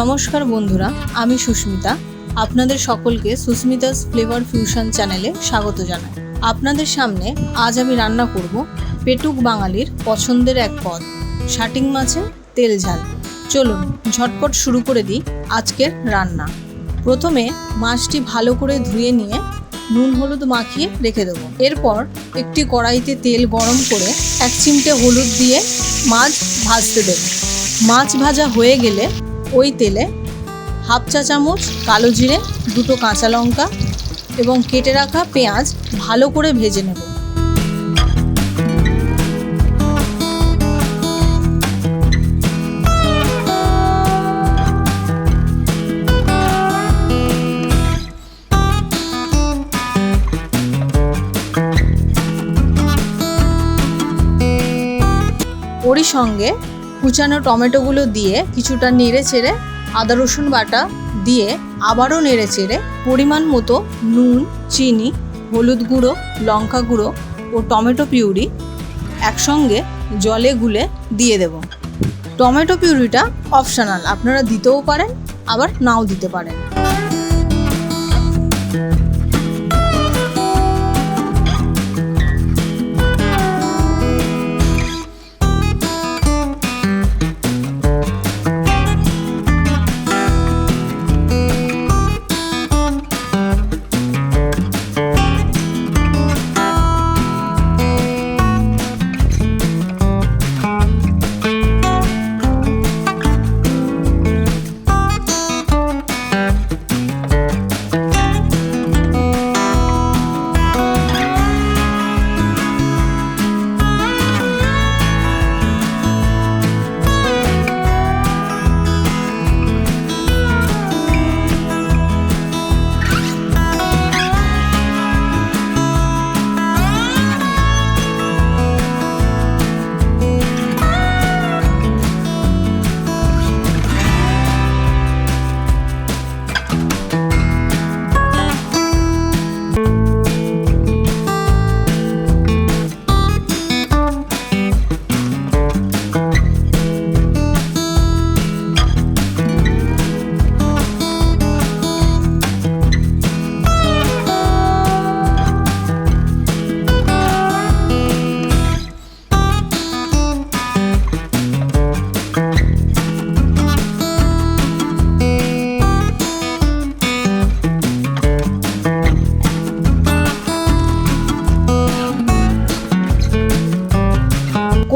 নমস্কার বন্ধুরা, আমি সুস্মিতা। আপনাদের সকলকে সুস্মিতাস ফ্লেভার ফিউশন চ্যানেলে স্বাগত জানাই। আপনাদের সামনে আজ আমি রান্না করব পেটুক বাঙালির পছন্দের এক পদ, শাটিং মাছের তেল ঝাল। চলুন, ঝটপট শুরু করে দিই আজকের রান্না। প্রথমে মাছটি ভালো করে ধুয়ে নিয়ে নুন হলুদ মাখিয়ে রেখে দেবো। এরপর একটি কড়াইতে তেল গরম করে এক চিমটে হলুদ দিয়ে মাছ ভাজতে দেবো। মাছ ভাজা হয়ে গেলে ওই তেলে হাফ চা চামচ কালো জিরে, দুটো কাঁচা লঙ্কা এবং কেটে রাখা পেঁয়াজ ভালো করে ভেজে নেব। ওরই সঙ্গে কুচানো টমেটোগুলো দিয়ে কিছুটা নেড়ে চেড়ে আদা রসুন বাটা দিয়ে আবারও নেড়ে চেড়ে পরিমাণ মতো নুন, চিনি, হলুদ গুঁড়ো, লঙ্কা গুঁড়ো ও টমেটো পিউরি একসঙ্গে জলে গুলে দিয়ে দেব। টমেটো পিউরিটা অপশনাল, আপনারা দিতেও পারেন, আবার নাও দিতে পারেন।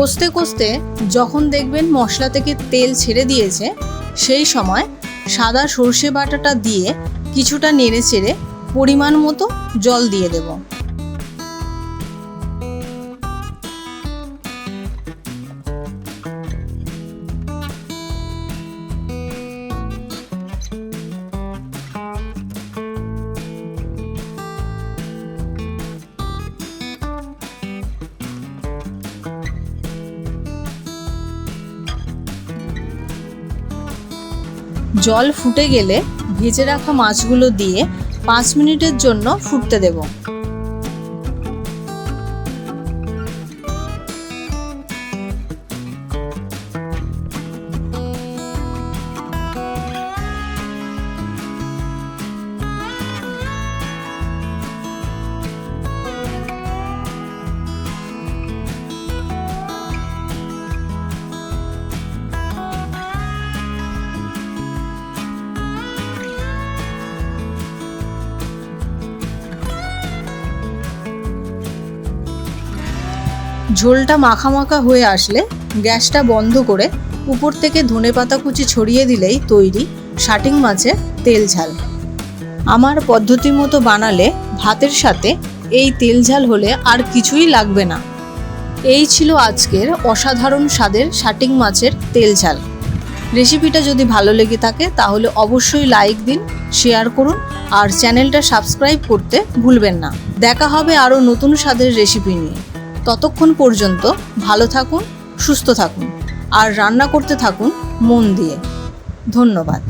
কষতে কষতে যখন দেখবেন মশলা থেকে তেল ছেড়ে দিয়েছে, সেই সময় সাদা সর্ষে বাটাটা দিয়ে কিছুটা নেড়ে চেড়ে পরিমাণ মতো জল দিয়ে দেব। জল ফুটে গেলে ভেজে রাখা মাছগুলো দিয়ে পাঁচ মিনিটের জন্য ফুটতে দেব। ঝোলটা মাখা মাখা হয়ে আসলে গ্যাসটা বন্ধ করে উপর থেকে ধনেপাতা কুচি ছড়িয়ে দিলেই তৈরি শাটিং মাছের তেল ঝাল। আমার পদ্ধতি মতো বানালে ভাতের সাথে এই তেল ঝাল হলে আর কিছুই লাগবে না। এই ছিল আজকের অসাধারণ স্বাদের শাটিং মাছের তেল ঝাল। রেসিপিটা যদি ভালো লেগে থাকে তাহলে অবশ্যই লাইক দিন, শেয়ার করুন আর চ্যানেলটা সাবস্ক্রাইব করতে ভুলবেন না। দেখা হবে আরও নতুন স্বাদের রেসিপি নিয়ে। ততক্ষণ পর্যন্ত ভালো থাকুন সুস্থ থাকুন আর রান্না করতে থাকুন মন দিয়ে। ধন্যবাদ।